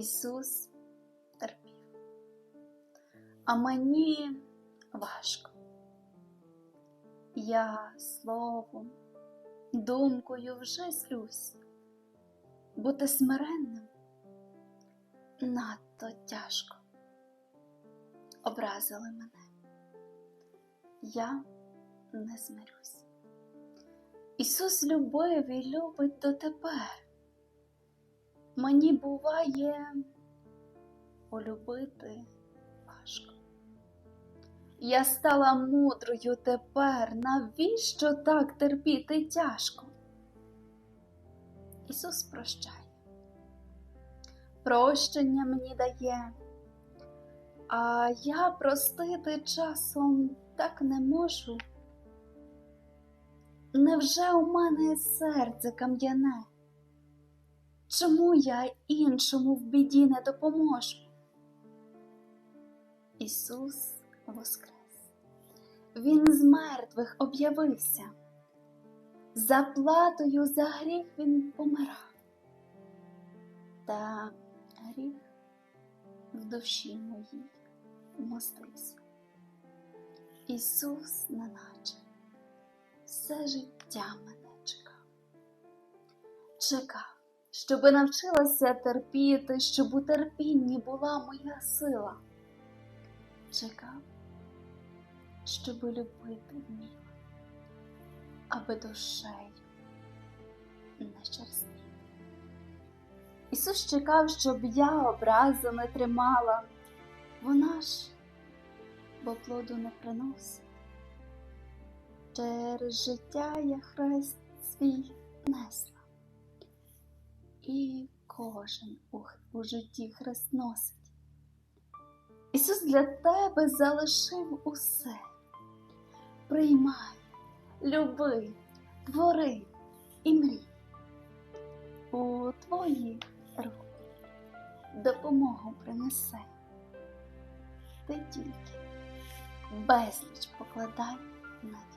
Ісус терпів. А мені важко. Я словом, думкою вже злюсь, бути смиренним надто тяжко. Образили мене. Я не змирюсь. Ісус любив і любить дотепер. Мені буває полюбити важко. Я стала мудрою тепер, навіщо так терпіти тяжко? Ісус прощає, прощення мені дає, а я простити часом так не можу. Невже у мене серце кам'яне? Чому я іншому в біді не допоможу? Ісус воскрес. Він з мертвих об'явився. Заплатою за гріх він помирав. Та гріх в душі моїй вмостився. Ісус неначе все життя мене чекав. Чекав, щоби навчилася терпіти, щоб у терпінні була моя сила. Чекав, щоби любити вміла, аби душею не черствіла. Ісус чекав, щоб я образи не тримала, вона ж бо плоду не приносить. Через життя я хрест свій несла, і кожен у, у житті хрест носить. Ісус для тебе залишив усе. Приймай, люби, твори і мрій. У твої руки допомогу принесе. Ти тільки безліч покладай надій.